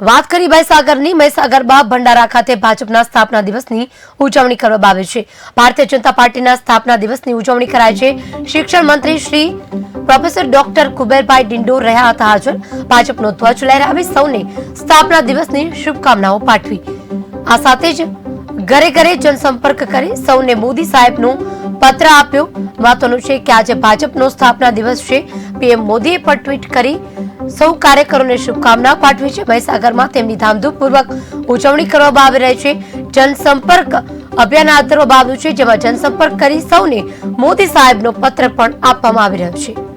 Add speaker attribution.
Speaker 1: વાત કરી મહીસાગરની. મહીસાગરમાં ભંડારા ખાતે ભાજપના સ્થાપના દિવસની ઉજવણી કરવામાં આવે છે. ભારતીય જનતા પાર્ટીના સ્થાપના દિવસની ઉજવણી કરાય છે. શિક્ષણ મંત્રી શ્રી પ્રોફેસર ડોક્ટર કુબેરભાઈ ડિંડોર રહ્યા હતા હાજર. ભાજપનો ધ્વજ લહેરાવી સૌને સ્થાપના દિવસની શુભકામનાઓ પાઠવી. આ સાથે જ ઘરે ઘરે જનસંપર્ક કરી સૌને મોદી સાહેબનો પત્ર આપ્યો. મહત્વનું છે કે આજે ભાજપનો સ્થાપના દિવસ છે. પીએમ મોદીએ પણ ટ્વીટ કરી સૌ કાર્યકરોને શુભકામના પાઠવી છે. મહીસાગરમાં તેમની ધામધૂમપૂર્વક ઉજવણી કરવામાં આવી રહી છે. જનસંપર્ક અભિયાન હાથ ધરવામાં આવ્યું છે, જેમાં જનસંપર્ક કરી સૌને મોદી સાહેબનો પત્ર પણ આપવામાં આવી રહ્યો છે.